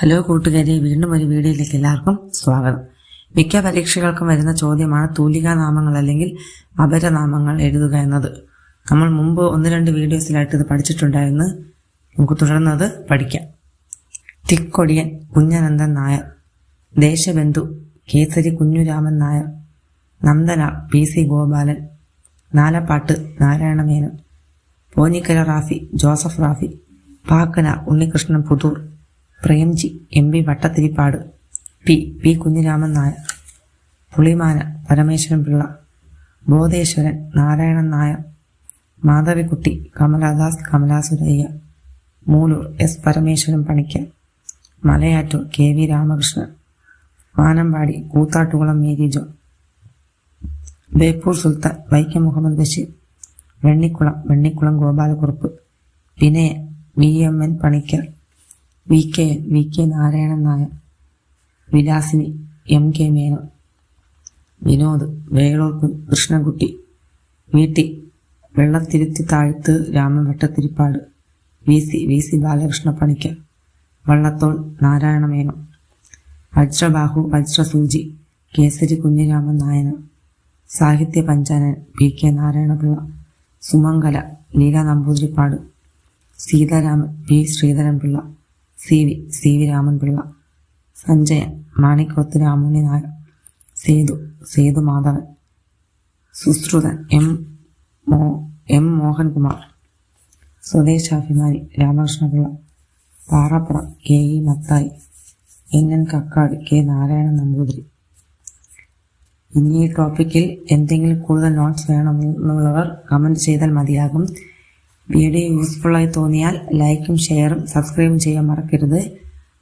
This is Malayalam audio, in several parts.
ഹലോ കൂട്ടുകാരെ വീണ്ടും ഒരു വീഡിയോയിലേക്ക് എല്ലാവർക്കും സ്വാഗതം. മിക്ക പരീക്ഷകൾക്കും വരുന്ന ചോദ്യമാണ് തൂലികാനാമങ്ങൾ അല്ലെങ്കിൽ അപരനാമങ്ങൾ എഴുതുക എന്നത്. നമ്മൾ മുമ്പ് ഒന്ന് രണ്ട് വീഡിയോസിലായിട്ട് ഇത് പഠിച്ചിട്ടുണ്ടായിരുന്നു. നമുക്ക് തുടർന്നത് പഠിക്കാം. Thikkodiyan Kunjanandan Nair. Desabandhu Kesari Kunjuraman Nair. Nandana P C Gopalan. Nalappat Narayana Menon. Ponjikkara Rafi Joseph Rafi. പാക്കന Unnikrishnan Puthur. Premji M P Vattathirippad P P Kunjiraman Nair Pulimana Parameswaran Pillai Bodheswaran Narayanan Nair Madhavikutty Kamala Das Kamala Suraiyya Mooloor S Parameswaran Panicker Malayattoor K V Ramakrishnan Vanambadi Koothattukulam Mary John Beypore Sultan Vaikom Muhammad Basheer Vennikkulam Vennikkulam Gopalakurup വിനയ V M N Panicker V K V K Narayanan Nair Vilasini M K Menon Vinod Velur Krishnankutty വീട്ടി Vellathiruthi Thazhathu Raman Vattathirippad V C V C Balakrishna Panicker Vallathol Narayana Menon Vajrabahu Vajrasuchi Kesari Kunjiraman നായന Sahitya Panchanan P K Narayana Pillai Sumangala Leela Namboothiripad Seetharaman P Sreedharan Pillai C V C V Raman Pillai Sanjayan Manikoth Ramunni Nair Sethu Sethu Madhavan Susruthan M മോ M Mohankumar Swadeshabhimani Ramakrishna Pillai Parappuram K E Mathai N N Kakkad K Narayanan Namboothiri. ഇനി ഈ ടോപ്പിക്കിൽ എന്തെങ്കിലും കൂടുതൽ നോട്ട്സ് വേണമെന്നുള്ളവർ കമന്റ് ചെയ്താൽ മതിയാകും. വീഡിയോ യൂസ്ഫുള്ളായി തോന്നിയാൽ ലൈക്കും ഷെയറും സബ്സ്ക്രൈബും ചെയ്യാൻ മറക്കരുത്.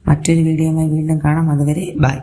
മറ്റൊരു വീഡിയോയുമായി വീണ്ടും കാണാം. അതുവരെ ബൈ